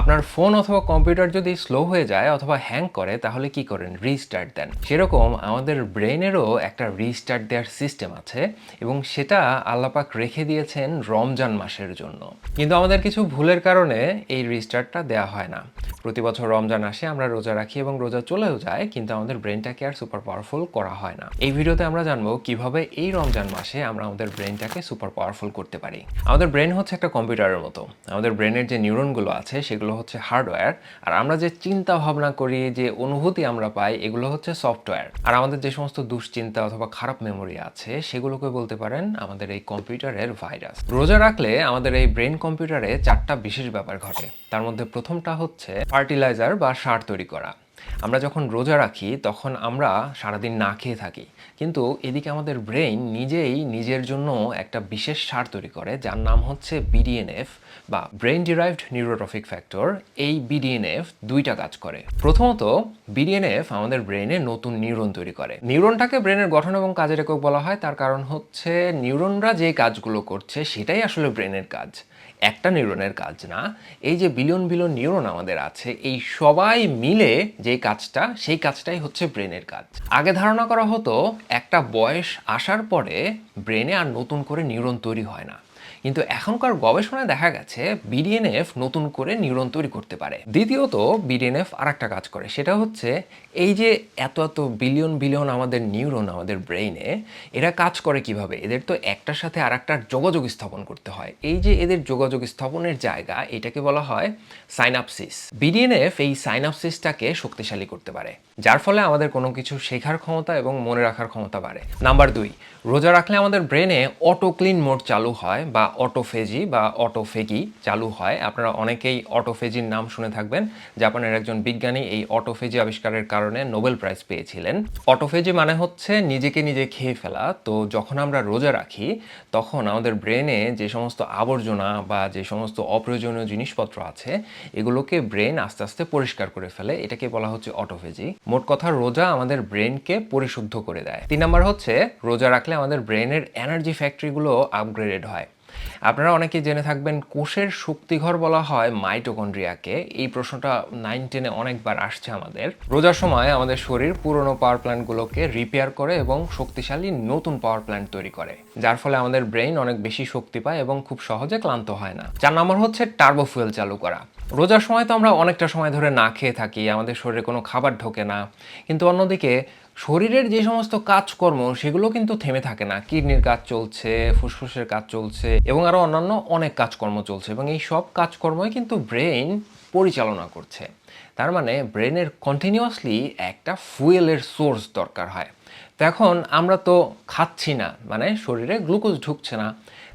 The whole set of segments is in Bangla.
আপনার ফোন অথবা কম্পিউটার যদি স্লো হয়ে যায় অথবা হ্যাং করে, তাহলে কি করেন? রিস্টার্ট দেন। সেরকম আমাদের ব্রেনেরও একটা রিস্টার্ট দেওয়ার সিস্টেম আছে এবং সেটা আল্লাপাক রেখে দিয়েছেন রমজান মাসের জন্য। কিন্তু আমাদের কিছু ভুলের কারণে এই রিস্টার্টটা দেওয়া হয় না। প্রতি বছর রমজান আসে, আমরা রোজা রাখি এবং রোজা চলেও যায়, কিন্তু আমাদের ব্রেনটাকে আর সুপার পাওয়ারফুল করা হয় না। এই ভিডিওতে আমরা জানব কীভাবে এই রমজান মাসে আমরা আমাদের ব্রেনটাকে সুপার পাওয়ারফুল করতে পারি। আমাদের ব্রেন হচ্ছে একটা কম্পিউটারের মতো। আমাদের ব্রেনের যে নিউরনগুলো আছে, সেগুলো হচ্ছে হার্ডওয়্যার। আর আমরা যে চিন্তা ভাবনা করি, যে অনুভূতি আমরা পাই, এগুলো হচ্ছে সফটওয়্যার। আর আমাদের যে সমস্ত দুশ্চিন্তা অথবা খারাপ মেমোরি আছে, সেগুলোকে বলতে পারেন আমাদের এই কম্পিউটারের ভাইরাস রোজা রাখলে আমাদের এই ব্রেন কম্পিউটারে চারটা বিশেষ ব্যাপার ঘটে। তার মধ্যে প্রথমটা হচ্ছে ফার্টিলাইজার বা সার তৈরি করা। আমরা যখন রোজা রাখি, তখন আমরা সারাদিন না খেয়ে থাকি। কিন্তু এদিকে আমাদের ব্রেইন নিজেই নিজের জন্য একটা বিশেষ সার তৈরি করে, যার নাম হচ্ছে বিডিএনএফ বা ব্রেইন ডিরাইভড নিউরোট্রফিক ফ্যাক্টর এই বিডিএনএফ দুইটা কাজ করে। প্রথমত বিডিএনএফ আমাদের ব্রেনে নতুন নিউরন তৈরি করে। নিউরনটাকে ব্রেনের গঠন এবং কাজের একক বলা হয়। তার কারণ হচ্ছে নিউরনরা যে কাজগুলো করছে, সেটাই আসলে ব্রেনের কাজ। একটা নিউরনের কাজ না, এই যে বিলিয়ন বিলিয়ন নিউরন আমাদের আছে, এই সবাই মিলে যে কাজটা, সেই কাজটাই হচ্ছে ব্রেনের কাজ। আগে ধারণা করা হতো, একটা বয়স আসার পরে ব্রেনে আর নতুন করে নিউরন তৈরি হয় না। কিন্তু এখনকার গবেষণায় দেখা গেছে বিডিএনএফ নতুন করে নিউরন তৈরি করতে পারে। দ্বিতীয়ত বিডিএনএফ আর একটা কাজ করে, সেটা হচ্ছে এই যে এত এত বিলিয়ন বিলিয়ন আমাদের নিউরন আমাদের ব্রেইনে এরা কাজ করে কীভাবে? এদের তো একটার সাথে আর একটার যোগাযোগ স্থাপন করতে হয়। এই যে এদের যোগাযোগ স্থাপনের জায়গা, এটাকে বলা হয় সাইনাপসিস বিডিএনএফ এই সাইনাপসিসটাকে শক্তিশালী করতে পারে। যার ফলে আমাদের কোনো কিছু শেখার ক্ষমতা এবং মনে রাখার ক্ষমতা বাড়ে। নাম্বার দুই, রোজা রাখলে আমাদের ব্রেনে অটো ক্লিন মোড চালু হয় বা অটোফেজি বা অটোফেগি চালু হয়। আপনারা অনেকেই অটোফেজির নাম শুনে থাকবেন, জাপানের একজন বিজ্ঞানী এই অটোফেজি আবিষ্কারের কারণে নোবেল প্রাইজ পেয়েছিলেন। অটোফেজি মানে হচ্ছে নিজেকে নিজে খেয়ে ফেলা। তো যখন আমরা রোজা রাখি, তখন আমাদের ব্রেনে যে সমস্ত আবর্জনা বা যে সমস্ত অপ্রয়োজনীয় জিনিসপত্র আছে, এগুলোকে ব্রেন আস্তে আস্তে পরিষ্কার করে ফেলে। এটাকে বলা হচ্ছে অটোফেজি। মোট কথা রোজা আমাদের ব্রেনকে পরিশুদ্ধ করে দেয়। তিন নম্বর হচ্ছে, রোজা রাখলে আমাদের ব্রেনের এনার্জি ফ্যাক্টরিগুলো আপগ্রেডেড হয়। আপনারা অনেকেই জেনে থাকবেন, কোষের শক্তিঘর বলা হয় মাইটোকন্ড্রিয়াকে। এই প্রশ্নটা নাইন টেনে অনেকবার আসছে আমাদের। রোজার সময় আমাদের শরীর পুরনো পাওয়ার প্ল্যান্টগুলোকে রিপেয়ার করে এবং শক্তিশালী নতুন পাওয়ার প্ল্যান্ট তৈরি করে। যার ফলে আমাদের ব্রেইন অনেক বেশি শক্তি পায় এবং খুব সহজে ক্লান্ত হয় না। চার নম্বর হচ্ছে টার্বো ফুয়েল চালু করা। রোজার সময় তো আমরা অনেকটা সময় ধরে না খেয়ে থাকি, আমাদের শরীরে কোনো খাবার ঢোকে না। কিন্তু অন্যদিকে শরীরের যে সমস্ত কাজকর্ম, সেগুলো কিন্তু থেমে থাকে না। কিডনির কাজ চলছে, ফুসফুসের কাজ চলছে এবং আরও অন্যান্য অনেক কাজকর্ম চলছে এবং এই সব কাজকর্মই কিন্তু ব্রেইন পরিচালনা করছে। তার মানে ব্রেনের কন্টিনিউয়াসলি একটা ফুয়েলের সোর্স দরকার হয়। তো এখন আমরা তো খাচ্ছি না মানে শরীরে গ্লুকোজ ঢুকছে না।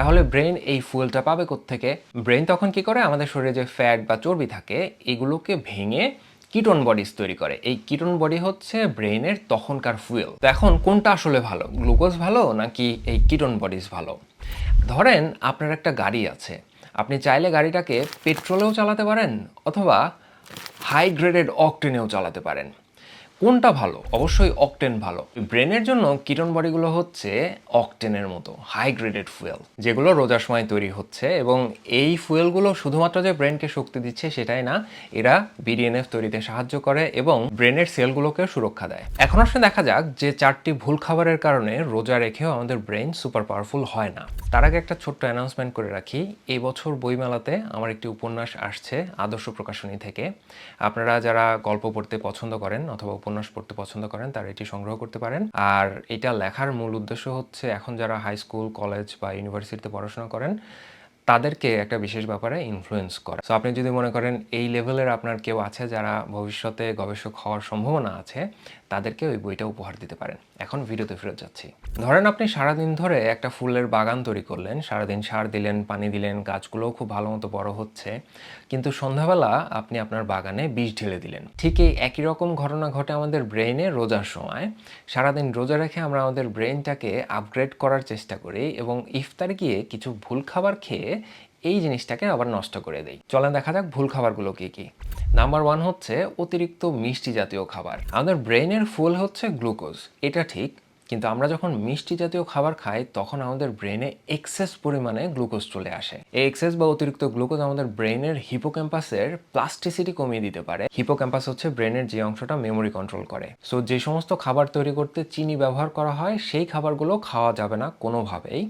তাহলে ব্রেন এই ফুয়েলটা পাবে থেকে ব্রেন তখন কি করে? আমাদের শরীরে যে ফ্যাট বা চর্বি থাকে, এগুলোকে ভেঙে কিটোন বডিজ তৈরি করে। এই কিটোন বডি হচ্ছে ব্রেনের তখনকার ফুয়েল তো এখন কোনটা আসলে ভালো? গ্লুকোজ ভালো নাকি এই কিটোন বডিজ ভালো? ধরেন আপনার একটা গাড়ি আছে। আপনি চাইলে গাড়িটাকে পেট্রোলেও চালাতে পারেন অথবা হাই গ্রেডেড অকটেনেও চালাতে পারেন। কোনটা ভালো? অবশ্যই অকটেন ভালো। ব্রেনের জন্য কিটন বডিগুলো হচ্ছে অকটেনের মতো হাই গ্রেডেড ফুয়েল যেগুলো রোজার সময় তৈরি হচ্ছে এবং এই ফুয়েলগুলো শুধুমাত্র যে ব্রেনকে শক্তি দিচ্ছে সেটাই না, এরা বিডিএনএফ তৈরিতে সাহায্য করে এবং ব্রেনের সেলগুলোকে সুরক্ষা দেয়। এখন আসলে দেখা যাক যে চারটি ভুল খাবারের কারণে রোজা রেখেও আমাদের ব্রেন সুপার পাওয়ারফুল হয় না। তার আগে একটা ছোট্ট অ্যানাউন্সমেন্ট করে রাখি। এই বছর বইমেলাতে আমার একটি উপন্যাস আসছে, আদর্শ প্রকাশনী থেকে। আপনারা যারা গল্প পড়তে পছন্দ করেন অথবা উপন্যাস পড়তে পছন্দ করেন, তারা এটি সংগ্রহ করতে পারেন। আর এটা লেখার মূল উদ্দেশ্য হচ্ছে, এখন যারা হাই স্কুল কলেজ বা ইউনিভার্সিটিতে পড়াশোনা করেন, তাদেরকে একটা বিশেষ ব্যাপারে ইনফ্লুয়েন্স করে। সো আপনি যদি মনে করেন এই লেভেলের আপনার কেউ আছে যারা ভবিষ্যতে গবেষক হওয়ার সম্ভাবনা আছে তাদেরকে ওই বইটা উপহার দিতে পারেন। এখন ভিডিওতে ফেরত যাচ্ছি। ধরেন আপনি সারাদিন ধরে একটা ফুলের বাগান তৈরি করলেন, সারাদিন সার দিলেন, পানি দিলেন, গাছগুলোও খুব ভালো মতো বড় হচ্ছে, কিন্তু সন্ধ্যাবেলা আপনি আপনার বাগানে বিষ ঢেলে দিলেন। ঠিক এই একই রকম ঘটনা ঘটে আমাদের ব্রেইনে রোজার সময়। সারাদিন রোজা রেখে আমরা আমাদের ব্রেইনটাকে আপগ্রেড করার চেষ্টা করি এবং ইফতার গিয়ে কিছু ভুল খাবার খেয়ে এই জিনিসটাকে আবার নষ্ট করে দেই। চলেন দেখা যাক ভুল খাবারগুলো কি কি। নাম্বার ওয়ান হচ্ছে অতিরিক্ত মিষ্টি জাতীয় খাবার। আমাদের ব্রেইনের ফুল হচ্ছে গ্লুকোজ এটা ঠিক, কিন্তু আমরা যখন মিষ্টি জাতীয় খাবার খাই, তখন আমাদের ব্রেনে এক্সেস পরিমাণে গ্লুকোজ চলে আসে। এই এক্সেস বা অতিরিক্ত গ্লুকোজ আমাদের ব্রেনের হিপোক্যাম্পাসের প্লাস্টিসিটি কমিয়ে দিতে পারে। হিপোক্যাম্পাস হচ্ছে ব্রেনের যে অংশটা মেমোরি কন্ট্রোল করে। সো যে সমস্ত খাবার তৈরি করতে চিনি ব্যবহার করা হয়, সেই খাবারগুলো খাওয়া যাবে না কোনোভাবেই।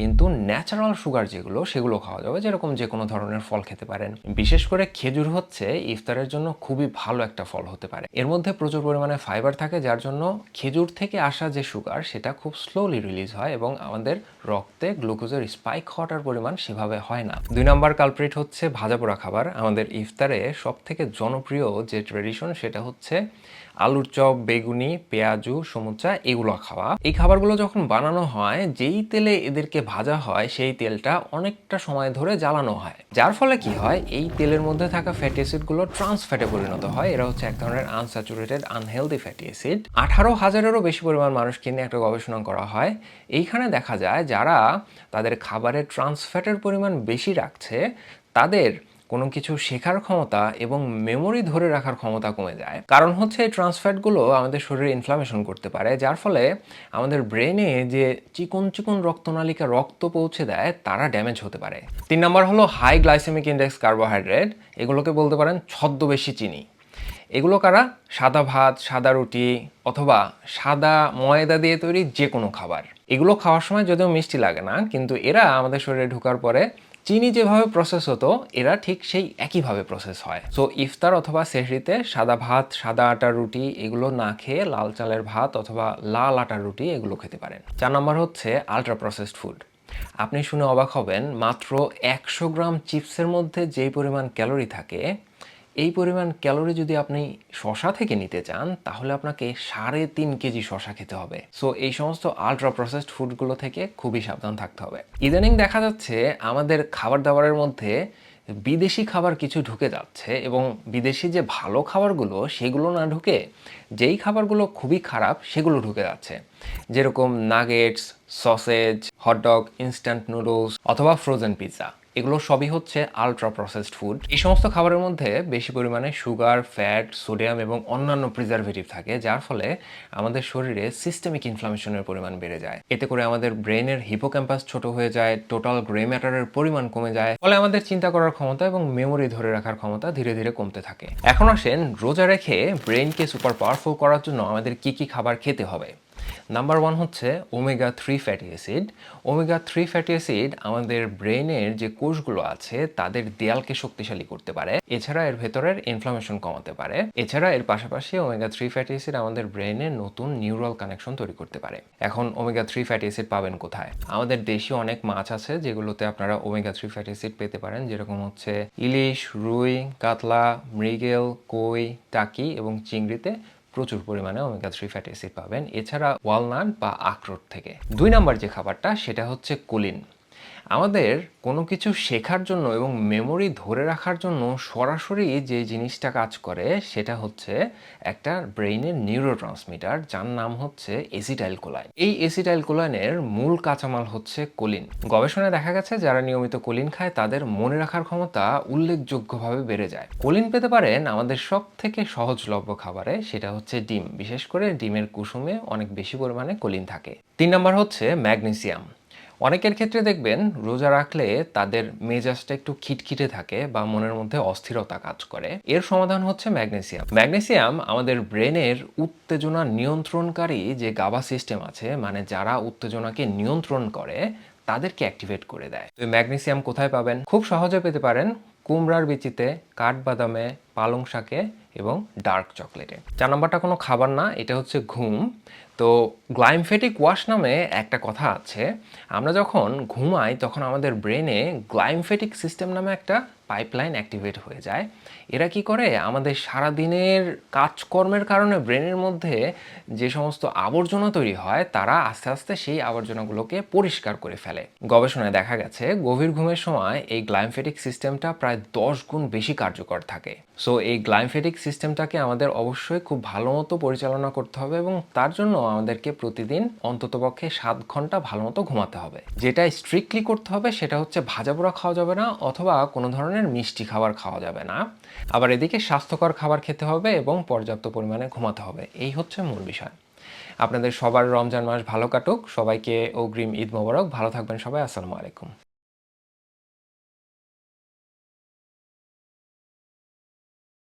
কিন্তু ন্যাচারাল সুগার যেগুলো, সেগুলো খাওয়া যাবে, যেরকম যে কোনো ধরনের ফল খেতে পারেন। বিশেষ করে খেজুর হচ্ছে ইফতারের জন্য খুবই ভালো একটা ফল হতে পারে। এর মধ্যে প্রচুর পরিমাণে ফাইবার থাকে, যার জন্য খেজুর থেকে আসা যে সুগার সেটা খুব স্লোলি রিলিজ হয় এবং আমাদের রক্তে গ্লুকোজের স্পাইক হওয়াটার পরিমাণ সেভাবে হয় না। দুই নম্বর কালপ্রিট হচ্ছে ভাজা পোড়া খাবার। আমাদের ইফতারে সব থেকে জনপ্রিয় যে ট্রেডিশন সেটা হচ্ছে আলুর চপ, বেগুনি, পেঁয়াজু, সমুচা এগুলো খাওয়া। এই খাবারগুলো যখন বানানো হয়, যেই তেলে এদেরকে ভাজা হয়, সেই তেলটা অনেকটা সময় ধরে জ্বালানো হয়। যার ফলে কি হয়, এই তেলের মধ্যে থাকা ফ্যাটি অ্যাসিডগুলো ট্রান্স ফ্যাটে পরিণত হয়। এরা হচ্ছে এক ধরনের আনস্যাচুরেটেড আনহেলদি ফ্যাটি অ্যাসিড আঠারো হাজারেরও বেশি পরিমাণ মানুষকে নিয়ে একটা গবেষণা করা হয়। এইখানে দেখা যায়, যারা তাদের খাবারে ট্রান্স ফ্যাটের পরিমাণ বেশি রাখছে, তাদের কোনো কিছু শেখার ক্ষমতা এবং মেমোরি ধরে রাখার ক্ষমতা কমে যায়। কারণ হচ্ছে এই ট্রান্সফ্যাটগুলো আমাদের শরীরে ইনফ্লামেশন করতে পারে, যার ফলে আমাদের ব্রেনে যে চিকন চিকন রক্তনালিকা রক্ত পৌঁছে দেয়, তারা ড্যামেজ হতে পারে। তিন নম্বর হলো হাই গ্লাইসেমিক ইন্ডেক্স কার্বোহাইড্রেট এগুলোকে বলতে পারেন ছদ্মবেশী চিনি। এগুলো কারা? সাদা ভাত, সাদা রুটি অথবা সাদা ময়দা দিয়ে তৈরি যে কোনো খাবার। এগুলো খাওয়ার সময় যদিও মিষ্টি লাগে না, কিন্তু এরা আমাদের শরীরে ঢোকার পরে চিনি যেভাবে প্রসেস হতো, এরা ঠিক সেই একইভাবে প্রসেস হয়। সো ইফতার অথবা সেহরিতে সাদা ভাত, সাদা আটার রুটি এগুলো না খেয়ে লাল চালের ভাত অথবা লাল আটার রুটি এগুলো খেতে পারেন। চার নম্বর হচ্ছে আলট্রা প্রসেসড ফুড আপনি শুনে অবাক হবেন, মাত্র একশো গ্রাম চিপসের মধ্যে যেই পরিমাণ ক্যালোরি থাকে এই পরিমাণ ক্যালোরি যদি আপনি শশা থেকে নিতে চান, তাহলে আপনাকে সাড়ে তিন কেজি শশা খেতে হবে। সো এই সমস্ত আলট্রা প্রসেসড ফুডগুলো থেকে খুবই সাবধান থাকতে হবে। ইদানিং দেখা যাচ্ছে আমাদের খাবার দাবারের মধ্যে বিদেশি খাবার কিছু ঢুকে যাচ্ছে এবং বিদেশি যে ভালো খাবারগুলো, সেগুলো না ঢুকে যেই খাবারগুলো খুবই খারাপ, সেগুলো ঢুকে যাচ্ছে। যেরকম nuggets sausage hot dog instant noodles অথবা ফ্রোজেন পিৎজা এগুলো সবই হচ্ছে আলট্রা প্রসেসড ফুড এই সমস্ত খাবারের মধ্যে বেশি পরিমাণে সুগার ফ্যাট সোডিয়াম এবং অন্যান্য প্রিজারভেটিভ থাকে, যার ফলে আমাদের শরীরে সিস্টেমিক ইনফ্লামেশনের পরিমাণ বেড়ে যায়। এতে করে আমাদের ব্রেনের হিপোক্যাম্পাস ছোট হয়ে যায় টোটাল গ্রে ম্যাটারের পরিমাণ কমে যায়, ফলে আমাদের চিন্তা করার ক্ষমতা এবং মেমোরি ধরে রাখার ক্ষমতা ধীরে ধীরে কমতে থাকে। এখন আসেন রোজা রেখে ব্রেনকে সুপার পাওয়ারফুল করার জন্য আমাদের কি কি খাবার খেতে হবে। নাম্বার ওয়ান হচ্ছে omega three fatty acid omega three fatty acid আমাদের ব্রেনের যে কোষগুলো আছে, তাদের দেয়ালকে শক্তিশালী করতে পারে। এছাড়া এর ভেতরের ইনফ্লামেশন কমাতে পারে। এছাড়া এর পাশাপাশি ওমেগা থ্রি ফ্যাটি অ্যাসিড আমাদের ব্রেনে নতুন নিউরাল কানেকশন তৈরি করতে পারে। এখন ওমেগা থ্রি ফ্যাটি অ্যাসিড পাবেন কোথায়? আমাদের দেশি অনেক মাছ আছে, যেগুলোতে আপনারা ওমেগা থ্রি ফ্যাটি অ্যাসিড পেতে পারেন, যেরকম হচ্ছে ইলিশ, রুই, কাতলা, মৃগেল, কই, টাকি এবং চিংড়িতে প্রচুর পরিমাণে ওমেগা থ্রি ফ্যাটি অ্যাসিড পাবেন। এছাড়া ওয়ালনাট বা আখরোট থেকে। দুই নাম্বার যে খাবারটা, সেটা হচ্ছে কোলিন। আমাদের কোনো কিছু শেখার জন্য এবং মেমোরি ধরে রাখার জন্য সরাসরি যে জিনিসটা কাজ করে সেটা হচ্ছে একটা ব্রেইনের নিউরো ট্রান্সমিটার যার নাম হচ্ছে এসিটাইল কোলাইন এই এসিটাইল কোলাইনের মূল কাঁচামাল হচ্ছে কোলিন। গবেষণায় দেখা গেছে, যারা নিয়মিত কোলিন খায়, তাদের মনে রাখার ক্ষমতা উল্লেখযোগ্যভাবে বেড়ে যায়। কোলিন পেতে পারেন আমাদের সব থেকে সহজলভ্য খাবারে, সেটা হচ্ছে ডিম। বিশেষ করে ডিমের কুসুমে অনেক বেশি পরিমাণে কোলিন থাকে। তিন নম্বর হচ্ছে ম্যাগনেসিয়াম। অনেকের ক্ষেত্রে দেখবেন, রোজা রাখলে তাদের মেজাজটা একটু খিটখিটে থাকে বা মনের মধ্যে অস্থিরতা কাজ করে। এর সমাধান হচ্ছে ম্যাগনেসিয়াম। ম্যাগনেসিয়াম আমাদের ব্রেনের উত্তেজনা নিয়ন্ত্রণকারী যে গাবা সিস্টেম আছে মানে যারা উত্তেজনাকে নিয়ন্ত্রণ করে, তাদেরকে অ্যাক্টিভেট করে দেয়। তো ম্যাগনেসিয়াম কোথায় পাবেন? খুব সহজে পেতে পারেন কুমড়ার বিচিতে, কাঠবাদামে, পালং শাকে এবং ডার্ক চকলেটে। চার নম্বরটা কোনো খাবার না, এটা হচ্ছে ঘুম। তো গ্লাইমফেটিক ওয়াশ নামে একটা কথা আছে। আমরা যখন ঘুমাই, তখন আমাদের ব্রেনে গ্লাইমফেটিক সিস্টেম নামে একটা পাইপলাইন অ্যাক্টিভেট হয়ে যায়। এরা কি করে? আমাদের সারা দিনের কাজকর্মের কারণে ব্রেনের মধ্যে যে সমস্ত আবর্জনা তৈরি হয়, তারা আস্তে আস্তে সেই আবর্জনাগুলোকে পরিষ্কার করে ফেলে। গবেষণায় দেখা গেছে, গভীর ঘুমের সময় এই গ্লাইমফেটিক সিস্টেমটা প্রায় দশ গুণ বেশি কার্যকর থাকে। সো এই গ্লাইমফেটিক সিস্টেমটাকে আমাদের অবশ্যই খুব ভালো মতো পরিচালনা করতে হবে এবং তার জন্য আমাদেরকে প্রতিদিন অন্ততপক্ষে সাত ঘণ্টা ভালো মতো ঘুমাতে হবে। যেটা স্ট্রিক্টলি করতে হবে সেটা হচ্ছে ভাজা পোড়া খাওয়া যাবে না অথবা কোনো ধরনের মিষ্টি খাবার খাওয়া যাবে না। আবার এদিকে স্বাস্থ্যকর খাবার খেতে হবে এবং পর্যাপ্ত পরিমাণে ঘুমাতে হবে। এই হচ্ছে মূল বিষয়। আপনাদের সবার রমজান মাস ভালো কাটুক। সবাইকে অগ্রিম ঈদ মোবারক। ভালো থাকবেন সবাই। আসসালামু আলাইকুম।